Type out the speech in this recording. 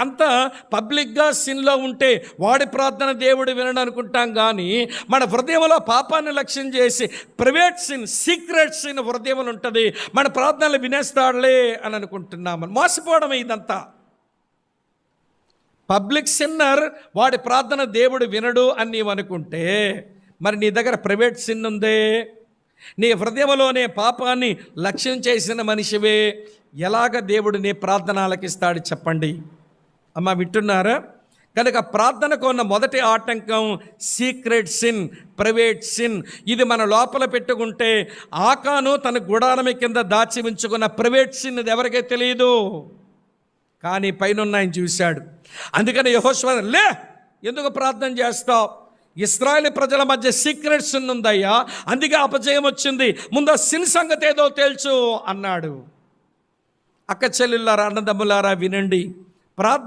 అంతా పబ్లిక్గా సిన్లో ఉంటే వాడి ప్రార్థన దేవుడు వినడం అనుకుంటాం కానీ మన హృదయంలో పాపాన్ని లక్ష్యం చేసి ప్రైవేట్ సిన్ సీక్రెట్ సిన్ హృదయంలో ఉంటుంది. మన ప్రార్థనలు వినేస్తాడులే అని అనుకుంటున్నాం మోసపోవడం ఇదంతా. పబ్లిక్ సిన్నర్ వాడి ప్రార్థన దేవుడు వినడు అని నీవు అనుకుంటే మరి నీ దగ్గర ప్రైవేట్ సిన్ ఉందే? నీ హృదయంలోనే పాపాన్ని లక్ష్యం చేసిన మనిషివే. ఎలాగ దేవుడు నీ ప్రార్థన ఆలకిస్తాడు చెప్పండి. అమ్మ వింటున్నారా? కనుక ప్రార్థనకు ఉన్న మొదటి ఆటంకం సీక్రెట్ సిన్ ప్రైవేట్ సిన్. ఇది మన లోపల పెట్టుకుంటే ఆకాను తన గుడారమి కింద దాచి ఉంచుకున్న ప్రైవేట్ సిన్ ఇది ఎవరికీ తెలియదు కానీ పైన ఆయన చూశాడు. అందుకని యహోశ్వ లే ఎందుకు ప్రార్థన చేస్తావు? ఇస్రాయల్ ప్రజల మధ్య సీక్రెట్స్ ఉందయ్యా అందుకే అపజయం వచ్చింది. ముందు సిన్ సంగతి ఏదో తేల్చు అన్నాడు. అక్క చెల్లెళ్ళారా అన్నదమ్ములారా వినండి. ప్రార్థన